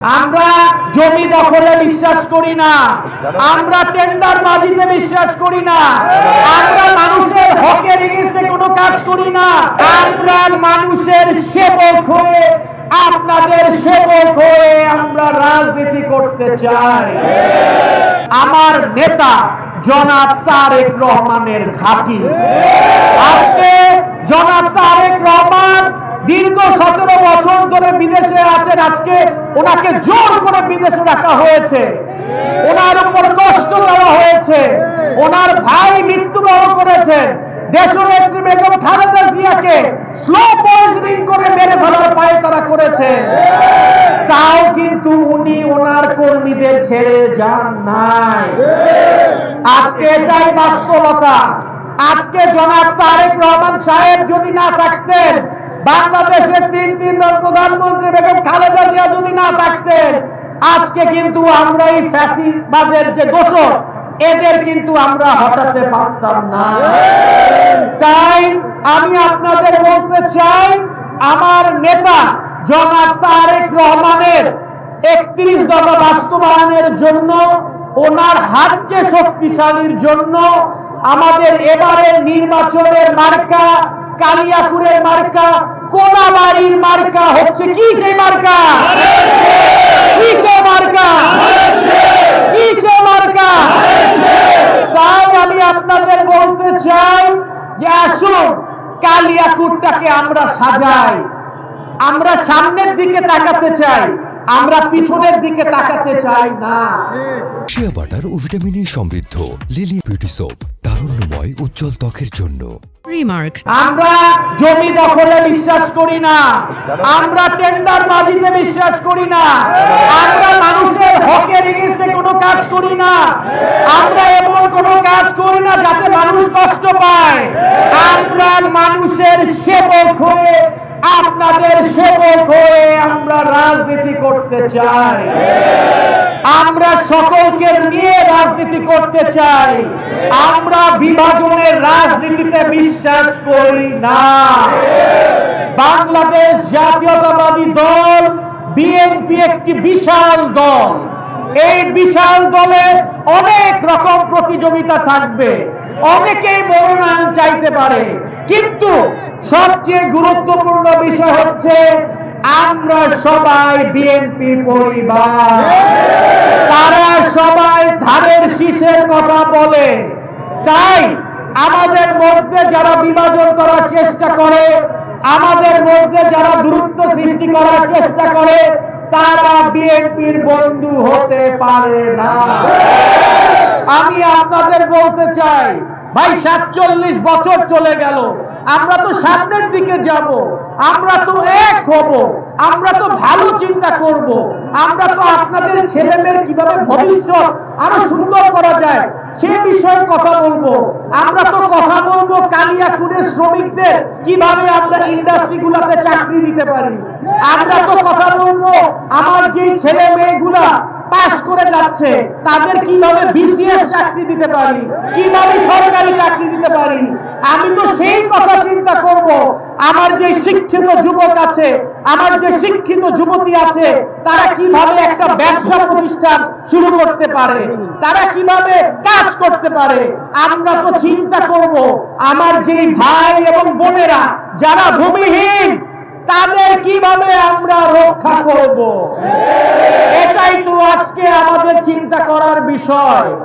আমরা জমি দখলে বিশ্বাস করি না। আমরা টেন্ডার বাজিতে বিশ্বাস করি না। আমরা মানুষের হকের এগেস্টে কোনো কাজ করি না। আমরা মানুষের সেবক হয়ে, আপনাদের সেবক হয়ে আমরা রাজনীতি করতে চাই। আমার নেতা জনাব তারেক রহমানের ঘাঁটি আজকে জনাব দীর্ঘ সতেরো বছর ধরে বিদেশে আছেন। আজকে ওনাকে জোর করে বিদেশে রাখা হয়েছে। ওনার উপর কষ্ট দেওয়া হয়েছে। ওনার ভাই মৃত্যুবরণ করেছেন। দেশনেত্রী বেগম খালেদা জিয়াকে স্লো পয়জনিং করে মেরে ফেলার পায়ে তারা করেছে। তাও কিন্তু উনি ওনার কর্মীদের ছেড়ে যান নাই। আজকে এটাই বাস্তবতা। আজকে জনাব তারেক রহমান সাহেব যদি না থাকতেন বাংলাদেশের তিন তিনবার প্রধানমন্ত্রী বেগম খালেদা জিয়া যদি না থাকতেন, আজকে কিন্তু আমরা এই ফ্যাসিবাদের যে গোসর এদের কিন্তু আমরা হটাতে পারতাম না। তাই আমি আপনাদের বলতে চাই, আমার নেতা জনাব তারেক রহমানের একত্রিশ দফা বাস্তবায়নের জন্য, ওনার হাতকে শক্তিশালীর জন্য আমাদের এবারের নির্বাচনের মার্কা, কালিয়াকুরের মার্কা কোনাবাড়ির মার্কা হচ্ছে কি সেই মার্কা? কি সে মার্কা? কি সে মার্কা? তাই আমি আপনাদের বলতে চাই যে আসুন, কালিয়াকুটটাকে আমরা সাজাই। আমরা সামনের দিকে তাকাতে চাই। আমরা পিছনের দিকে তাকাতে চাই না। শিয়া বাটার ও ভিটামিনে সমৃদ্ধ লিলি বিউটি সোপ তারুণ্যময় উজ্জ্বল ত্বকের জন্য। রিমার্ক। আমরা জমি দখলে বিশ্বাস করি না। আমরা টেন্ডার বাজিতে বিশ্বাস করি না। আমরা মানুষের হকের কাজ করি না। আমরা এমন কোনো কাজ করি না যাতে মানুষ কষ্ট পায়। আমরা মানুষের সেবক হয়ে, আপনাদের সেবক হয়ে আমরা রাজনীতি করতে চাই। আমরা সকলকে নিয়ে রাজনীতি করতে চাই। আমরা বিভাজনের রাজনীতিতে বিশ্বাস করি না। বাংলাদেশ জাতীয়তাবাদী দল, বিএনপি একটি বিশাল দল। এই বিশাল দলে অনেক রকম প্রতিযোগিতা থাকবে। অনেকেই মনোনয়ন চাইতে পারে। কিন্তু সবচেয়ে গুরুত্বপূর্ণ বিষয় হচ্ছে, আমরা সবাই বিএনপি পরিবার। তারা সবাই ধানের শীষের কথা বলে। তাই আমাদের মধ্যে যারা বিভাজন করার চেষ্টা করে, আমাদের মধ্যে যারা দূরত্ব সৃষ্টি করার চেষ্টা করে তারা বিএনপির বন্ধু হতে পারে না। আমি আপনাদের বলতে চাই, ভাই, সাতচল্লিশ বছর চলে গেল। আমরা তো সামনের দিকে যাব। আমরা তো এক হব। আমরা তো ভালো চিন্তা করব। আমরা তো আপনাদের ছেলেমেয়ের কীভাবে ভবিষ্যৎ আরও সুন্দর করা যায় সে বিষয়ে কথা বলব। আমরা তো কথা বলব কালিয়াকুরের শ্রমিকদের, কীভাবে আমরা ইন্ডাস্ট্রিগুলোতে চাকরি দিতে পারি। আমরা তো কথা বলব আমার যেই ছেলে মেয়েগুলা পাস করে যাচ্ছে, তাদের কীভাবে বিসিএস চাকরি দিতে পারি? কীভাবে সরকারি চাকরি দিতে পারি? আমি তো সেই কথা চিন্তা করব। আমার যে শিক্ষিত যুবক আছে, আমার যে শিক্ষিত যুবতী আছে, তারা কীভাবে একটা ব্যবসা প্রতিষ্ঠান শুরু করতে পারে? তারা কীভাবে কাজ করতে পারে? আমরা তো চিন্তা করব, আমার যে ভাই এবং বোনেরা যারা ভূমিহীন, তাদের কীভাবে আমরা রক্ষা করব? এটাই তো আজকে আমাদের চিন্তা করার বিষয়।